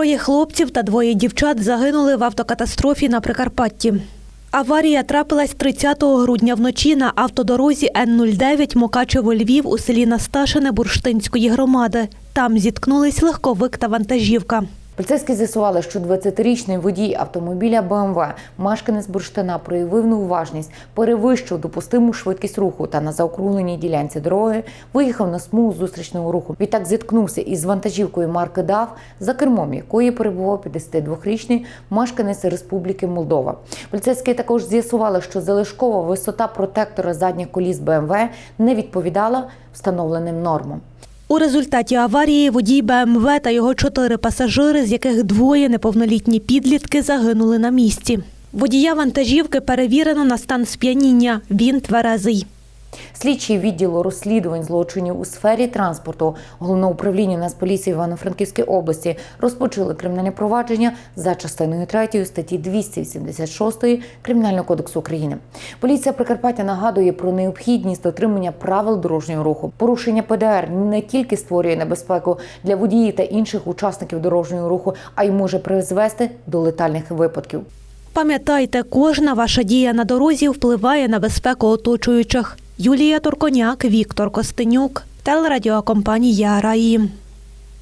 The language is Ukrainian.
Троє хлопців та двоє дівчат загинули в автокатастрофі на Прикарпатті. Аварія трапилась 30 грудня вночі на автодорозі Н-09 Мукачево-Львів у селі Насташине Бурштинської громади. Там зіткнулись легковик та вантажівка. Поліцейські з'ясували, що 20-річний водій автомобіля БМВ, мешканець Бурштина, проявив неуважність, перевищив допустиму швидкість руху та на заокругленій ділянці дороги виїхав на смугу зустрічного руху. Відтак зіткнувся із вантажівкою марки ДАВ, за кермом якої перебував 52-річний мешканець Республіки Молдова. Поліцейські також з'ясували, що залишкова висота протектора задніх коліс БМВ не відповідала встановленим нормам. У результаті аварії водій БМВ та його чотири пасажири, з яких двоє неповнолітні підлітки, загинули на місці. Водія вантажівки перевірено на стан сп'яніння. Він тверезий. Слідчі відділу розслідувань злочинів у сфері транспорту головного управління Нацполіції Івано-Франківської області розпочали кримінальне провадження за частиною 3 статті 286 Кримінального кодексу України. Поліція Прикарпаття нагадує про необхідність дотримання правил дорожнього руху. Порушення ПДР не тільки створює небезпеку для водіїв та інших учасників дорожнього руху, а й може призвести до летальних випадків. Пам'ятайте, кожна ваша дія на дорозі впливає на безпеку оточуючих. Юлія Турконяк, Віктор Костенюк, телерадіокомпанія Раї.